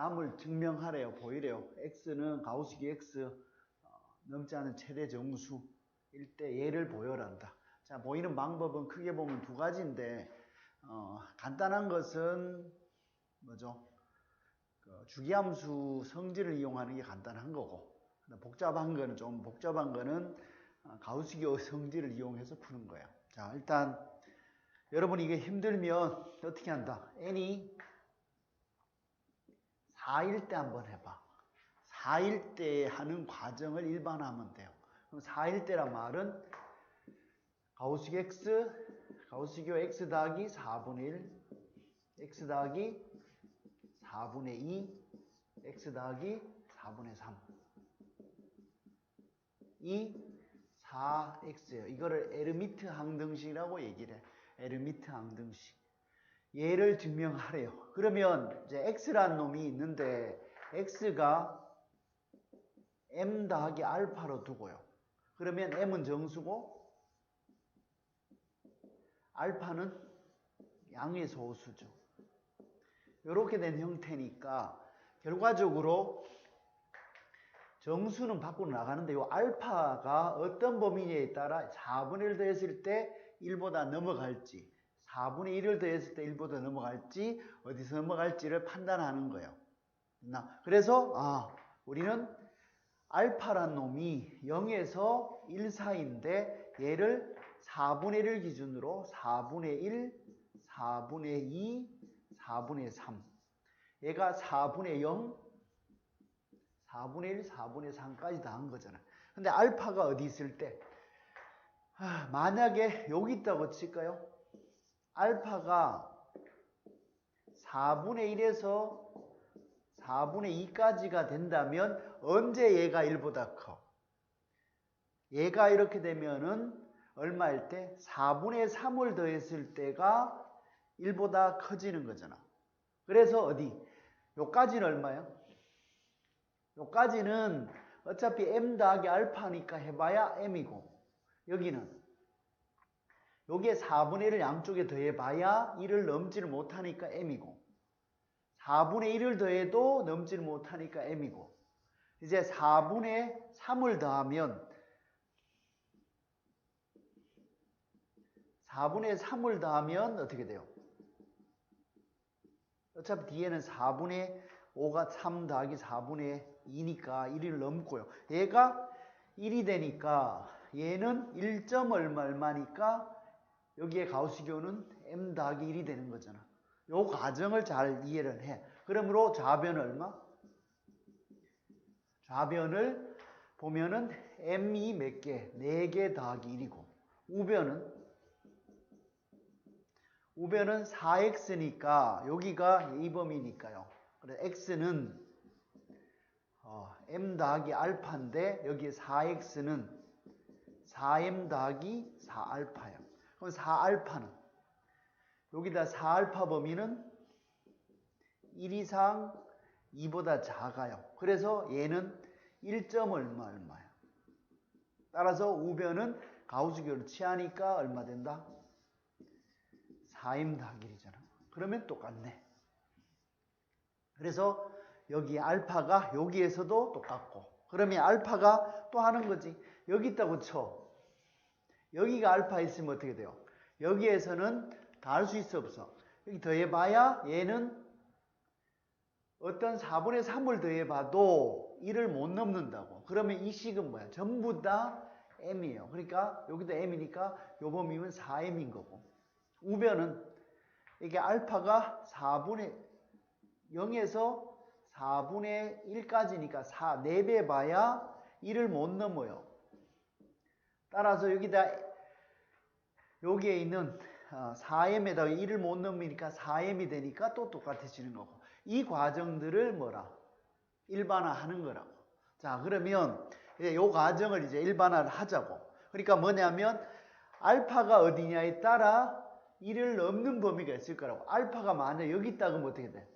다음을 증명하래요. 보이래요. x는 가우스기 x 어, 넘지 않은 최대 정수일 때 얘를 보여란다. 자, 보이는 방법은 크게 보면 두 가지인데 어, 간단한 것은 뭐죠? 그 주기함수 성질을 이용하는 게 간단한 거고 복잡한 거는 좀 복잡한 거는 어, 가우스기 성질을 이용해서 푸는 거예요. 자, 일단 여러분 이게 힘들면 어떻게 한다? n이 4일 때 한번 해봐. 4일 때 하는 과정을 일반화하면 돼요. 그럼 4일 때란 말은 가우스기 x, 가우스기호 x 더하기 4분의 1, x 더하기 4분의 2, x 더하기 4분의 3. 이 4x예요. 이거를 에르미트 항등식이라고 얘기를 해. 에르미트 항등식. 얘를 증명하래요. 그러면 이제 x라는 놈이 있는데 x가 m 더하기 알파로 두고요. 그러면 m은 정수고 알파는 양의 소수죠. 이렇게 된 형태니까 결과적으로 정수는 밖으로 나가는데 요 알파가 어떤 범위에 따라 4분의 1 더했을 때 1보다 넘어갈지 4분의 1을 더했을 때 1보다 넘어갈지 어디서 넘어갈지를 판단하는 거예요. 그래서 아 우리는 알파란 놈이 0에서 1 사이인데 얘를 4분의 1을 기준으로 4분의 1, 4분의 2, 4분의 3 얘가 4분의 0, 4분의 1, 4분의 3까지 다 한 거잖아. 근데 알파가 어디 있을 때 아, 만약에 여기 있다고 칠까요? 알파가 4분의 1에서 4분의 2까지가 된다면 언제 얘가 1보다 커? 얘가 이렇게 되면은 얼마일 때? 4분의 3을 더했을 때가 1보다 커지는 거잖아. 그래서 어디? 요까지는 얼마야? 요까지는 어차피 m 더하기 알파니까 해봐야 m이고 여기는 여기에 4분의 1을 양쪽에 더해봐야 1을 넘지를 못하니까 m이고 4분의 1을 더해도 넘지를 못하니까 m이고 이제 4분의 3을 더하면 4분의 3을 더하면 어떻게 돼요? 어차피 뒤에는 4분의 5가 3 더하기 4분의 2니까 1을 넘고요. 얘가 1이 되니까 얘는 1점 얼마 얼마니까 여기에 가우스교는 m 더하기 1이 되는 거잖아. 요 과정을 잘 이해를 해. 그러므로 좌변 얼마? 좌변을 보면은 m이 몇 개? 4개 더하기 1이고 우변은 우변은 4x니까 여기가 이 범위니까요. 그래 x는 어, m 더하기 알파인데 여기에 4x는 4m 더하기 4알파예요. 그럼 4알파는 여기다 4알파 범위는 1 이상 2보다 작아요. 그래서 얘는 1점 얼마 얼마야. 따라서 우변은 가우스교를 취하니까 얼마 된다? 4임 더하기 1이잖아. 그러면 똑같네. 그래서 여기 알파가 여기에서도 똑같고 그러면 알파가 또 하는 거지. 여기 있다고 쳐. 여기가 알파 있으면 어떻게 돼요? 여기에서는 다할수 있어 없어? 여기 더해봐야 얘는 어떤 4분의 3을 더해봐도 1을 못 넘는다고. 그러면 이 식은 뭐야? 전부 다 m이에요. 그러니까 여기도 m이니까 요 범위면 4m인 거고. 우변은 이게 알파가 4분의 0에서 4분의 1까지니까 4, 4배 봐야 1을 못 넘어요. 따라서 여기다 여기에 있는 4m에다가 어, 1을 못 넘으니까 4m이 되니까 또 똑같아지는 거고 이 과정들을 뭐라? 일반화 하는 거라고. 자 그러면 이 과정을 이제 일반화를 하자고. 그러니까 뭐냐면 알파가 어디냐에 따라 1을 넘는 범위가 있을 거라고. 알파가 만약 여기 있다 그러면 어떻게 돼?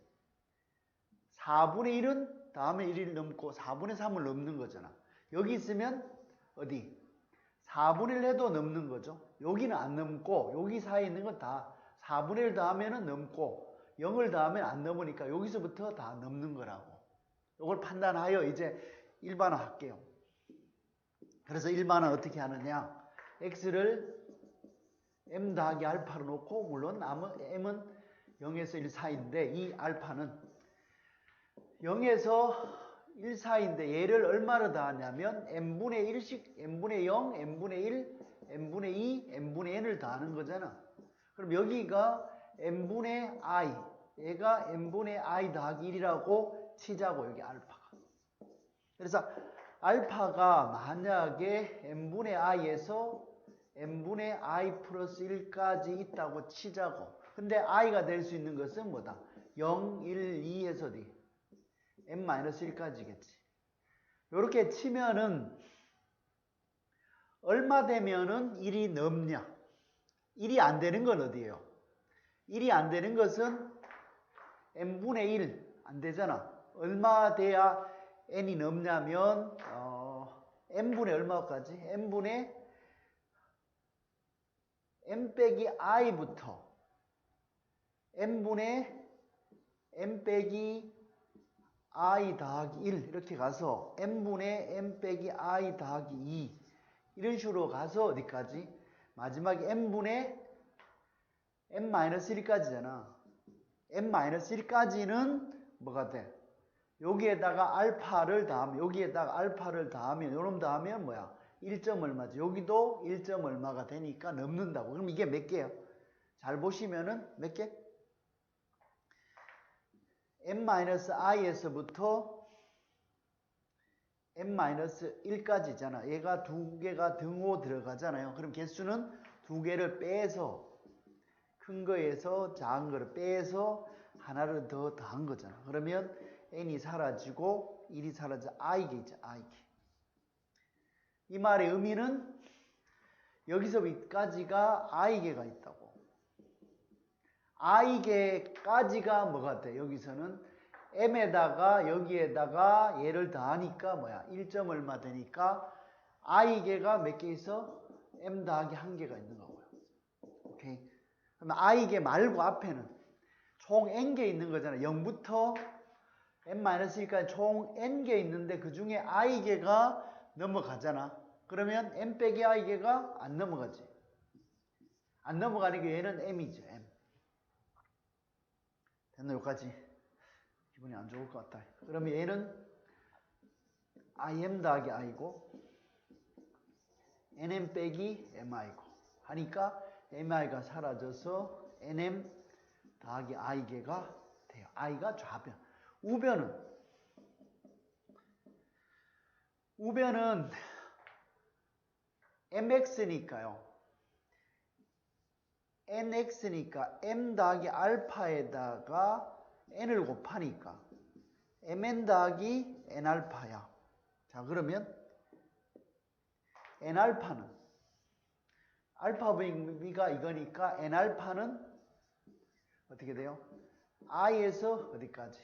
4분의 1은 다음에 1을 넘고 4분의 3을 넘는 거잖아. 여기 있으면 어디? 4분의 1 해도 넘는 거죠. 여기는 안 넘고 여기 사이에 있는 건 다 4분의 1 더하면 넘고 0을 더하면 안 넘으니까 여기서부터 다 넘는 거라고. 이걸 판단하여 이제 일반화 할게요. 그래서 일반화 어떻게 하느냐. x를 m 더하기 알파로 놓고 물론 m은 0에서 1 사이인데 이 알파는 0에서 1 사이인데 얘를 얼마로 더하냐면 n분의 1씩 n분의 0, n분의 1, n분의 2, n분의 n을 더하는 거잖아. 그럼 여기가 n분의 i, 얘가 n분의 i 더하기 1이라고 치자고 여기 알파가. 그래서 알파가 만약에 n분의 i에서 n분의 i 플러스 1까지 있다고 치자고. 근데 i가 될 수 있는 것은 뭐다? 0, 1, 2에서 D. n-1까지겠지. 이렇게 치면은 얼마 되면은 1이 넘냐? 1이 안 되는 건 어디예요? 1이 안 되는 것은 n분의 1 안 되잖아. 얼마 돼야 n이 넘냐면 어, n분의 얼마까지? n분의 n 빼기 i부터 n분의 n 빼기 i 더하기 1 이렇게 가서 n분의 n 빼기 i 더하기 2 이런 식으로 가서 어디까지? 마지막에 n분의 n-1까지잖아. n-1까지는 뭐가 돼? 여기에다가 알파를 더하면 여기에다가 알파를 더하면 요놈 더하면 뭐야? 1점 얼마지? 여기도 1점 얼마가 되니까 넘는다고. 그럼 이게 몇 개예요? 잘 보시면은 몇 개? n-i에서부터 n-1까지잖아. 얘가 두 개가 등호 들어가잖아요. 그럼 개수는 두 개를 빼서 큰 거에서 작은 거를 빼서 하나를 더 더한 거잖아. 그러면 n이 사라지고 1이 사라져 i게 있죠. i게. 이 말의 의미는 여기서까지가 i개가 있다고. i개까지가 뭐가 돼? 여기서는 m에다가 여기에다가 얘를 더하니까 뭐야? 1점 얼마 되니까 i개가 몇 개 있어? m 더하기 한 개가 있는 거고요. 오케이. 그러면 i개 말고 앞에는 총 n개 있는 거잖아. 0부터 n-1까지 총 n개 있는데 그 중에 i개가 넘어가잖아. 그러면 m 빼기 i개가 안 넘어가지. 안 넘어가니까 얘는 m이죠. m. 됐나 여기까지? 기분이 안 좋을 것 같다. 그러면 얘는 im 더하기 i고 nm 빼기 mi고 하니까 mi가 사라져서 nm 더하기 i개가 돼요. i가 좌변. 우변은 우변은 mx니까요. nx니까 m 더하기 알파에다가 n을 곱하니까 mn 더하기 n알파야. 자 그러면 n알파는 알파 V가 이거니까 n알파는 어떻게 돼요? i에서 어디까지?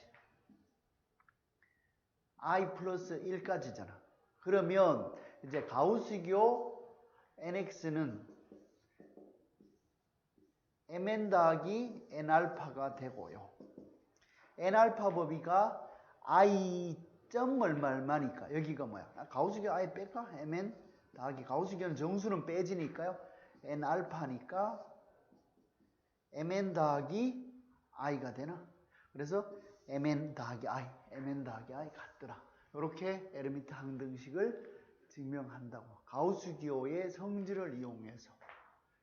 i 플러스 1까지잖아. 그러면 이제 가우스교 nx는 mn 더하기 n알파가 되고요. N알파 법이가 i 점 얼마 얼마니까 여기가 뭐야? 가우스교 i 뺄까? mn 더하기 가우스교는 정수는 빼지니까요. n알파니까 mn 더하기 i가 되나? 그래서 mn 더하기 i, mn 더하기 i 같더라. 이렇게 에르미트 항등식을 증명한다고. 가우스 기호의 성질을 이용해서.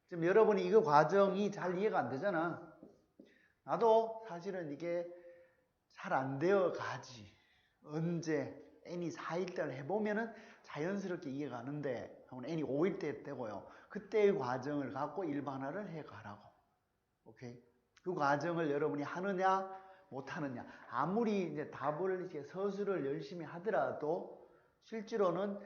지금 여러분이 이거 과정이 잘 이해가 안 되잖아. 나도 사실은 이게 잘 안 되어 가지. 언제 n이 4일 때를 해보면은 자연스럽게 이해가 가는데 n이 5일 때 되고요. 그때의 과정을 갖고 일반화를 해 가라고. 오케이? 그 과정을 여러분이 하느냐 못하느냐. 아무리 이제 답을 이렇게 서술을 열심히 하더라도 실제로는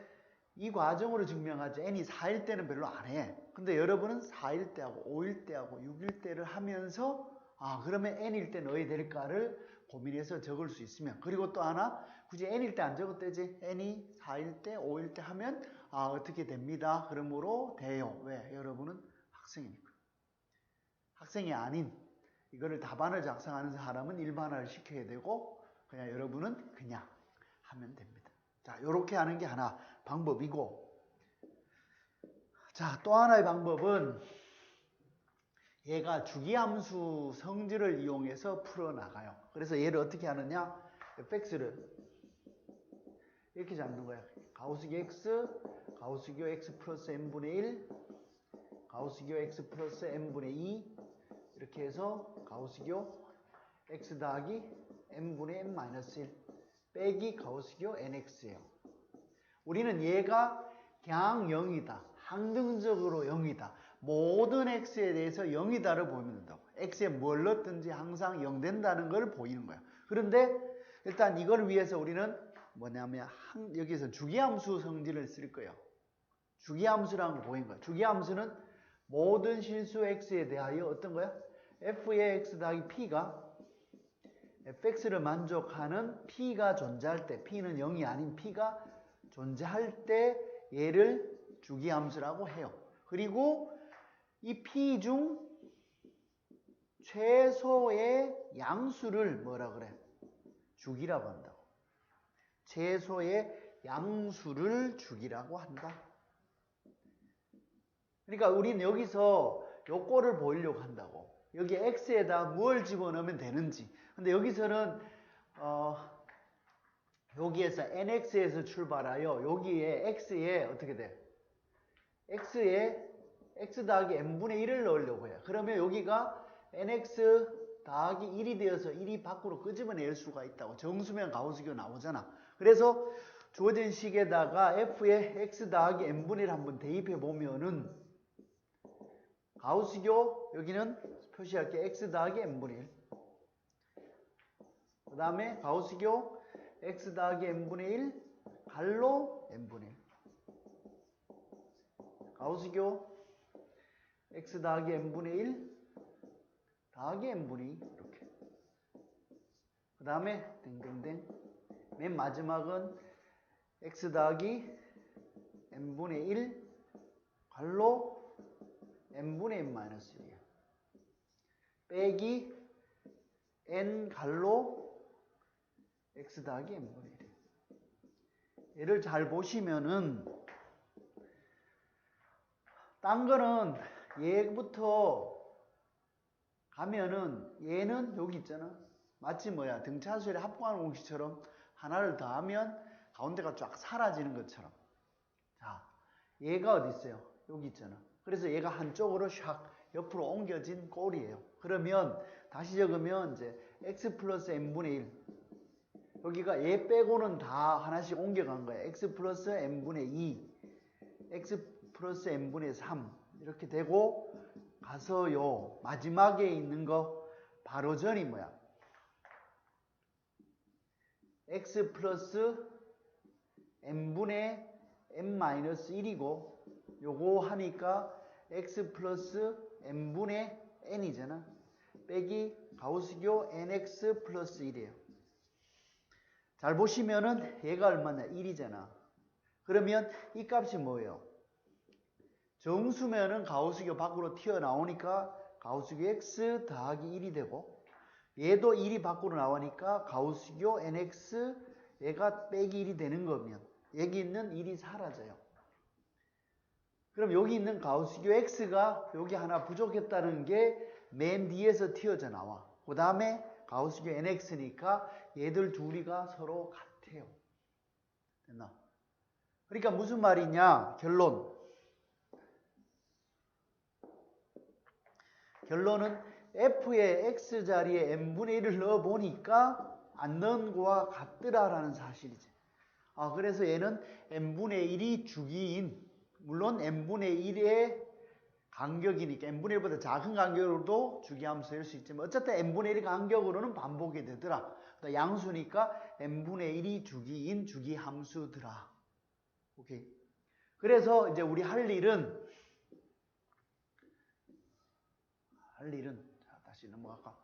이 과정으로 증명하지 n이 4일 때는 별로 안 해. 근데 여러분은 4일 때하고 5일 때하고 6일 때를 하면서 아 그러면 n일 때 넣어야 될까를 고민해서 적을 수 있으면 그리고 또 하나 굳이 n일 때 안 적어도 되지 n이 4일 때 5일 때 하면 아 어떻게 됩니다. 그러므로 돼요. 왜? 여러분은 학생이니까. 학생이 아닌 이거를 답안을 작성하는 사람은 일반화를 시켜야 되고 그냥 여러분은 그냥 하면 됩니다. 자, 이렇게 하는 게 하나 방법이고 자, 또 하나의 방법은 얘가 주기함수 성질을 이용해서 풀어나가요. 그래서 얘를 어떻게 하느냐? fx를 이렇게 잡는 거야. 가우스교 x, 가우스교 x 플러스 n분의 1, 가우스교 x 플러스 n분의 2 이렇게 해서 가우스교 x 더하기 n분의 n 마이너스 1 빼기 가우스교 nx예요. 우리는 얘가 그냥 0이다. 항등적으로 0이다. 모든 x에 대해서 0이다를 보면 된다고. x에 뭘 넣든지 항상 0 된다는 걸 보이는 거야. 그런데 일단 이걸 위해서 우리는 뭐냐면 한, 여기서 주기함수 성질을 쓸 거예요. 주기함수라는 걸 보인 거야. 주기함수는 모든 실수 x에 대하여 어떤 거야? f의 x 더하기 p가 fx를 만족하는 p가 존재할 때, p는 0이 아닌 p가 존재할 때 얘를 주기함수라고 해요. 그리고 이 p 중 최소의 양수를 뭐라 그래? 주기라고 한다고. 최소의 양수를 주기라고 한다. 그러니까 우리는 여기서 요거를 보이려고 한다고. 여기 x에다 무엇을 집어넣으면 되는지. 근데 여기서는 어 여기에서 nx에서 출발하여 여기에 x에 어떻게 돼? x에 x 더하기 n분의 1을 넣으려고 해요. 그러면 여기가 nx 더하기 1이 되어서 1이 밖으로 끄집어낼 수가 있다고. 정수면 가우스교 나오잖아. 그래서 주어진 식에다가 f에 x 더하기 n분의 1 한번 대입해 보면은 가우스교 여기는 표시할게 x 더하기 n분의 1. 그 다음에 가우스교 x 더하기 n분의 1 갈로 n분의 1. 가우스교 x 더하기 n분의 1 더하기 n분의 2 이렇게. 그 다음에 땡땡땡 맨 마지막은 x 더하기 n분의 1 갈로 n분의 n 마이너스 1이야. 빼기 n 갈로 x 더하기 n분의 1 얘를 잘 보시면은 딴 거는 얘부터 가면은 얘는 여기 있잖아. 마치 뭐야 등차수열의 합공하는 공식처럼 하나를 더하면 가운데가 쫙 사라지는 것처럼. 자, 얘가 어디 있어요? 여기 있잖아. 그래서 얘가 한쪽으로 샥 옆으로 옮겨진 꼴이에요. 그러면 다시 적으면 이제 x 플러스 n분의 1 여기가 얘 빼고는 다 하나씩 옮겨간 거야. x 플러스 n분의 2 x 플러스 n분의 3 이렇게 되고 가서 요. 마지막에 있는 거 바로 전이 뭐야? X 플러스 n분의 n 마이너스 1이고 요거 하니까 x 플러스 n분의 n이잖아. 빼기 가우스교 nx 플러스 1이에요. 잘 보시면은 얘가 얼마냐? 1이잖아. 그러면 이 값이 뭐예요 정수면은 가우스교 밖으로 튀어나오니까 가우스교 x 더하기 1이 되고 얘도 1이 밖으로 나오니까 가우스교 nx 얘가 빼기 1이 되는 거면 여기 있는 1이 사라져요. 그럼 여기 있는 가우스교 x가 여기 하나 부족했다는 게 맨 뒤에서 튀어져 나와. 그 다음에 가우스교 nx니까 얘들 둘이가 서로 같아요. 됐나? 그러니까 무슨 말이냐? 결론. 결론은 f의 x 자리에 n분의 1을 넣어 보니까 안 넣은 거와 같더라라는 사실이지. 아, 그래서 얘는 n분의 1이 주기인, 물론 n분의 1의 간격이니까 n분의 1보다 작은 간격으로도 주기함수일 수 있지만 어쨌든 n분의 1 간격으로는 반복이 되더라. 양수니까 n분의 1이 주기인 주기함수더라. 오케이. 그래서 이제 우리 할 일은 할 일은 자, 다시 넘어갈까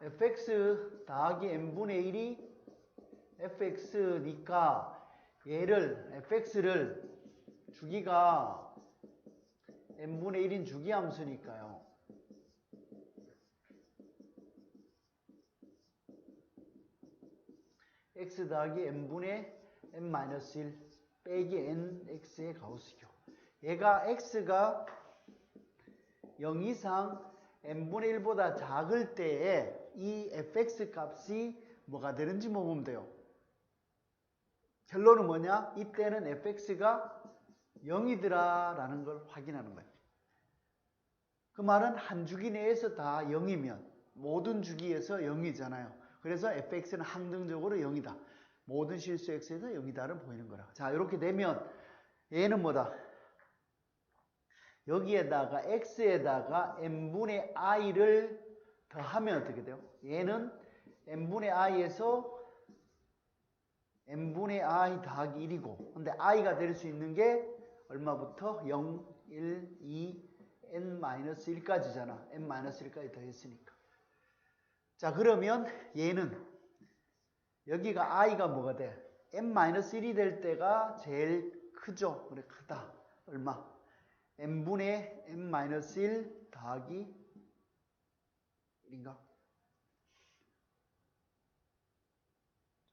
fx 더하기 n분의 1이 fx니까 얘를 fx를 주기가 n분의 1인 주기함수니까요. x 더하기 n분의 n-1 빼기 nx의 가우스교. 얘가 x가 0 이상 n분의 1보다 작을 때에 이 fx 값이 뭐가 되는지 보면 돼요. 결론은 뭐냐? 이때는 fx가 0이더라 라는 걸 확인하는 거예요. 그 말은 한 주기 내에서 다 0이면 모든 주기에서 0이잖아요. 그래서 fx는 항등적으로 0이다. 모든 실수 x에서 0이다를 보이는 거라. 자, 이렇게 되면 얘는 뭐다? 여기에다가 x에다가 n분의 i를 더하면 어떻게 돼요? 얘는 n분의 i에서 n분의 i 더하기 1이고 근데 i가 될 수 있는 게 얼마부터? 0, 1, 2, n-1까지잖아. n-1까지 더했으니까. 자 그러면 얘는 여기가 i가 뭐가 돼? n-1이 될 때가 제일 크죠. 그래 크다. 얼마? N분의 n-1 더하기 1인가?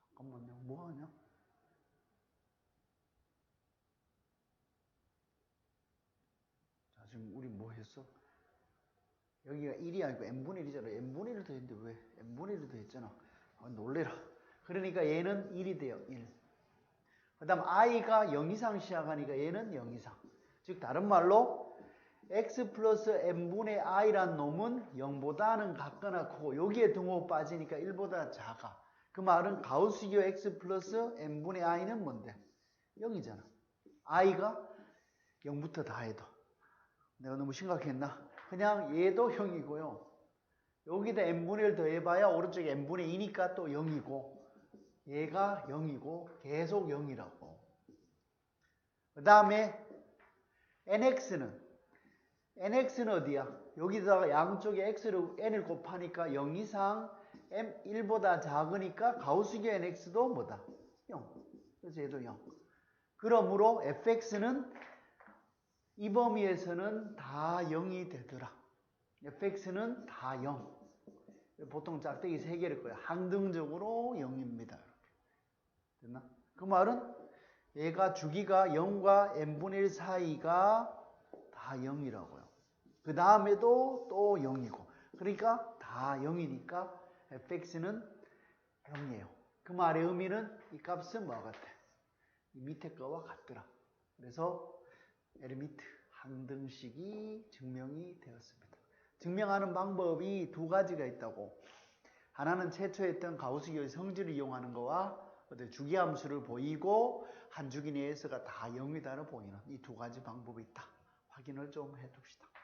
잠깐만요. 뭐 하냐? 자, 지금 우리 뭐 했어? 여기가 1이 아니고 n분의 1이잖아. n분의 1을 더했는데 왜? n분의 1을 더했잖아. 아, 놀래라. 그러니까 얘는 1이 돼요. 1. 그 다음 i가 0 이상 시작하니까 얘는 0 이상. 즉 다른 말로 x 플러스 n분의 i란 놈은 0보다는 같거나 크고 여기에 등호 빠지니까 1보다 작아. 그 말은 가우스교 x 플러스 n분의 i는 뭔데? 0이잖아. i가 0부터 다 해도. 내가 너무 심각했나? 그냥 얘도 0이고요. 여기다 n분의 1 더해봐야 오른쪽에 n분의 2니까 또 0이고 얘가 0이고 계속 0이라고. 그 다음에 nx는 nx는 어디야? 여기다가 양쪽에 x를 n을 곱하니까 0 이상 m 1보다 작으니까 가우스교 nx도 뭐다? 0. 그래서 얘도 0. 그러므로 fx는 이 범위에서는 다 0이 되더라. fx는 다 0. 보통 짝대기 3개일 거예요. 항등적으로 0입니다. 이렇게. 됐나? 그 말은 얘가 주기가 0과 n분의 1 사이가 다 0이라고요. 그 다음에도 또 0이고. 그러니까 다 0이니까 fx는 0이에요. 그 말의 의미는 이 값은 뭐와 같아? 이 밑에 거와 같더라. 그래서 에르미트 항등식이 증명이 되었습니다. 증명하는 방법이 두 가지가 있다고. 하나는 최초에 했던 가우스교의 성질을 이용하는 거와 주기함수를 보이고 한 주기 내에서가 다 0이다를 보이는 이 두 가지 방법이 있다. 확인을 좀 해둡시다. 음.